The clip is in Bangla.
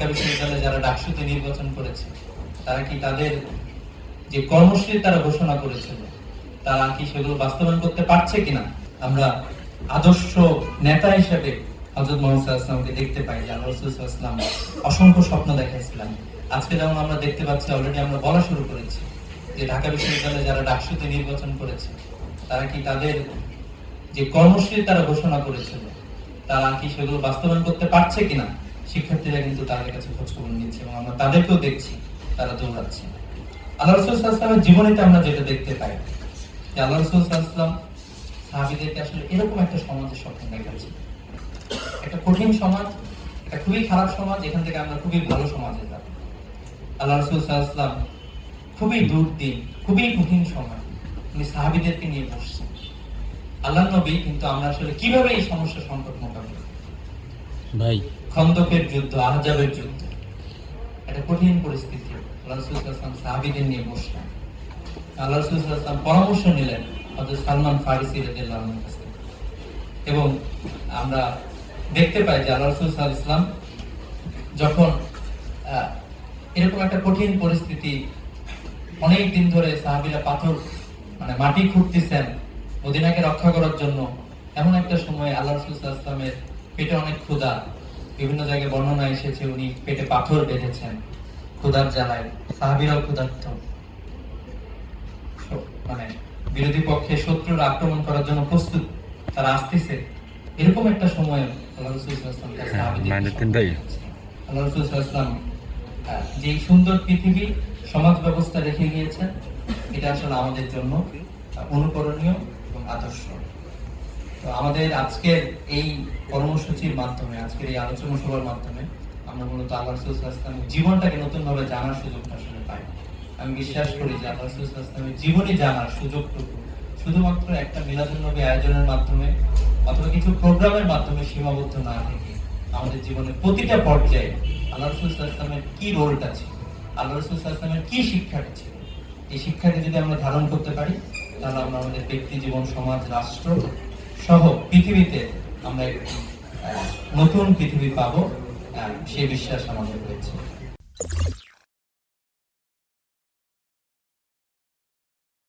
ঢাকা বিশ্ববিদ্যালয়ে যারা ডাকসুতে নির্বাচন করেছে, তারা কি তাদের যে কর্মসূচি তারা ঘোষণা করেছিল, তারা কি সেগুলো বাস্তবায়ন করতে পারছে কিনা? আমরা আদর্শ নেতা হিসেবে হজরত মোহাম্মদ দেখতে পাই যে আল্লাহ অসংখ্য স্বপ্ন দেখাইছিলাম আজকে যেমন আমরা দেখতে পাচ্ছি অলরেডি আমরা বলা শুরু করেছি যে ঢাকা বিশ্ববিদ্যালয়ে যারা ডাকসুতে নির্বাচন করেছে, তারা কি তাদের যে কর্মসূচি তারা ঘোষণা করেছিল, তারা কি সেগুলো বাস্তবায়ন করতে পারছে কিনা? শিক্ষার্থীরা কিন্তু তাদের কাছে খোঁজ খবর নিচ্ছে এবং আমরা তাদেরকেও দেখছি, তারা দৌড়াচ্ছে। আল্লাহ রসুলের জীবনীতে আমরা যেটা দেখতে পাই, যে আল্লাহ রসুলাম সাহাবিদেরকে আসলে এরকম একটা সমাজের স্বপ্ন দেখাচ্ছে একটা কঠিন সমাজ, একটা খুবই খারাপ সমাজ, এখান থেকে আমরা খুবই ভালো সমাজে যাব। আল্লাহ রসুলাম খুবই দুর্দিন, খুবই কঠিন সময় উনি সাহাবিদেরকে নিয়ে বসছেন। আল্লাহ নবী কিন্তু আমরা আসলে কীভাবে এই সমস্যা সংকট মোকাবিলা ভাই খন্দকের যুদ্ধ, আহজাবের যুদ্ধ। একটা কঠিন পরিস্থিতি। আল্লাহ সাহাবিদের নিয়ে বসলেন। আল্লাহ রসুলাম পরামর্শ নিলেন হয়তো সালমান ফারিসি রাদিয়াল্লাহু কাছ। এবং আমরা দেখতে পাই যে আল্লাহ ইসলাম যখন এরকম একটা কঠিন পরিস্থিতি অনেক দিন ধরে সাহাবিরা পাথর মানে মাটি খুঁড়তেছেন মদিনাকে রক্ষা করার জন্য, এমন একটা সময় আল্লাহ রসুল ইসলামের পেটে অনেক ক্ষুধা বিভিন্ন জায়গায় বর্ণনা এসেছে উনি পেটে পাথর বেঁধেছেন ক্ষুধার জ্বালায়। সাহাবিরাও ক্ষুধার্ত। মানে বিরোধী পক্ষে শত্রুর আক্রমণ করার জন্য প্রস্তুত তারা আসতেছে। এরকম একটা সময় আল্লাহ রসুল ইসলাম তার সাহাবীদেরকে আল্লাহ রসুল ইসলাম যে সুন্দর পৃথিবী সমাজ ব্যবস্থা রেখে গিয়েছেন এটা আসলে আমাদের জন্য অনুকরণীয় এবং আদর্শ। তো আমাদের আজকের এই কর্মসূচির মাধ্যমে, আজকের এই আলোচনা সভার মাধ্যমে আমরা মূলত আল্লাহ জীবনটাকে নতুন ভাবে জানার সুযোগটা আসলে পাই। আমি বিশ্বাস করি যে আল্লাহ ইসলামের জানার সুযোগটুকু শুধুমাত্র একটা মিলাদুন্নবী আয়োজনের মাধ্যমে অথবা কিছু প্রোগ্রামের মাধ্যমে সীমাবদ্ধ না থেকে আমাদের জীবনের প্রতিটা পর্যায়ে আল্লাহ রসুল ইসলামের কি রোলটা ছিল আল্লাহ রসুল ইসলামের কি শিক্ষাটা ছিল, এই শিক্ষাকে যদি আমরা ধারণ করতে পারি, তাহলে আমরা আমাদের ব্যক্তি জীবন, সমাজ, রাষ্ট্র সহ পৃথিবীতে আমরা নতুন পৃথিবী পাবো সেই বিশ্বাস আমাদের রয়েছে।